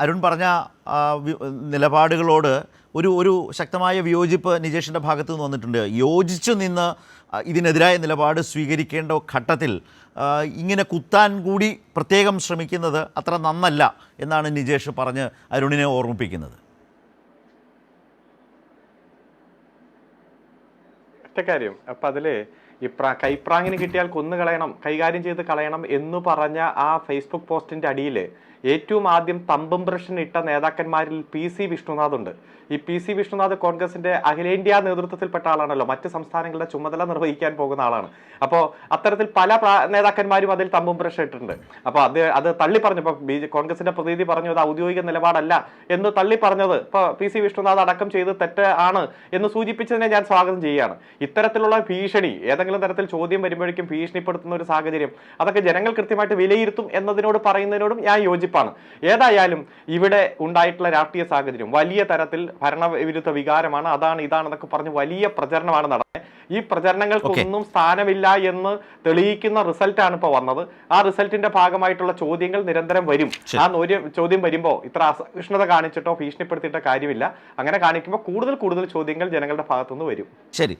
അരുൺ പറഞ്ഞ നിലപാടുകളോട് ഒരു ഒരു ശക്തമായ വിയോജിപ്പ് നിജേഷിന്റെ ഭാഗത്തു നിന്ന് വന്നിട്ടുണ്ട്. യോജിച്ചു നിന്ന് ഇതിനെതിരായ നിലപാട് സ്വീകരിക്കേണ്ട ഘട്ടത്തിൽ ഇങ്ങനെ കുത്താൻ കൂടി പ്രത്യേകം ശ്രമിക്കുന്നത് അത്ര നന്നല്ല എന്നാണ് നിജേഷ് പറഞ്ഞ് അരുണിനെ ഓർമ്മിപ്പിക്കുന്നത്. കാര്യം. അപ്പൊ അതിൽ ഈ പ്രാ കൈപ്രാങ്ങിന് കിട്ടിയാൽ കൊന്നു കളയണം കൈകാര്യം ചെയ്ത് കളയണം എന്ന് പറഞ്ഞ ആ ഫേസ്ബുക്ക് പോസ്റ്റിന്റെ അടിയിൽ ഏറ്റവും ആദ്യം തമ്പും ബ്രഷിന് ഇട്ട നേതാക്കന്മാരിൽ പി സി വിഷ്ണുനാഥ് ഉണ്ട്. ഈ പി സി വിഷ്ണുനാഥ് കോൺഗ്രസിന്റെ അഖിലേന്ത്യാ നേതൃത്വത്തിൽപ്പെട്ട ആളാണല്ലോ മറ്റ് സംസ്ഥാനങ്ങളുടെ ചുമതല നിർവഹിക്കാൻ പോകുന്ന ആളാണ്. അപ്പോൾ അത്തരത്തിൽ പല നേതാക്കന്മാരും അതിൽ തമ്പും ബ്രഷ് ഇട്ടിട്ടുണ്ട്. അപ്പോൾ അത് അത് തള്ളി പറഞ്ഞു ഇപ്പോൾ ബി കോൺഗ്രസിന്റെ പ്രതിനിധി പറഞ്ഞു അത് ഔദ്യോഗിക നിലപാടല്ല എന്ന് തള്ളി പറഞ്ഞത് ഇപ്പോൾ പി സി വിഷ്ണുനാഥ് അടക്കം ചെയ്ത് തെറ്റ് ആണ് എന്ന് സൂചിപ്പിച്ചതിനെ ഞാൻ സ്വാഗതം ചെയ്യുകയാണ്. ഇത്തരത്തിലുള്ള ഭീഷണി ഏതെങ്കിലും തരത്തിൽ ചോദ്യം വരുമ്പോഴേക്കും ഭീഷണിപ്പെടുത്തുന്ന ഒരു സാഹചര്യം. അതൊക്കെ ജനങ്ങൾ കൃത്യമായിട്ട് വിലയിരുത്തും എന്നതിനോട് പറയുന്നതിനോടും ഞാൻ യോജിപ്പാണ്. ഏതായാലും ഇവിടെ ഉണ്ടായിട്ടുള്ള രാഷ്ട്രീയ സാഹചര്യം വലിയ തരത്തിൽ ഭരണവിരുദ്ധ വികാരമാണ്. അതാണ് ഇതാണെന്നൊക്കെ പറഞ്ഞ് വലിയ പ്രചരണമാണ് നടന്നത്. ഈ പ്രചരണങ്ങൾക്കൊന്നും സ്ഥാനമില്ല എന്ന് തെളിയിക്കുന്ന റിസൾട്ടാണ് ഇപ്പോൾ വന്നത്. ആ റിസൾട്ടിന്റെ ഭാഗമായിട്ടുള്ള ചോദ്യങ്ങൾ നിരന്തരം വരും. ആ ഒരു ചോദ്യം വരുമ്പോൾ ഇത്ര അസഹിഷ്ണുത കാണിച്ചിട്ടോ ഭീഷണിപ്പെടുത്തിയിട്ടോ കാര്യമില്ല. അങ്ങനെ കാണിക്കുമ്പോൾ കൂടുതൽ കൂടുതൽ ചോദ്യങ്ങൾ ജനങ്ങളുടെ ഭാഗത്തുനിന്ന് വരും. ശരി.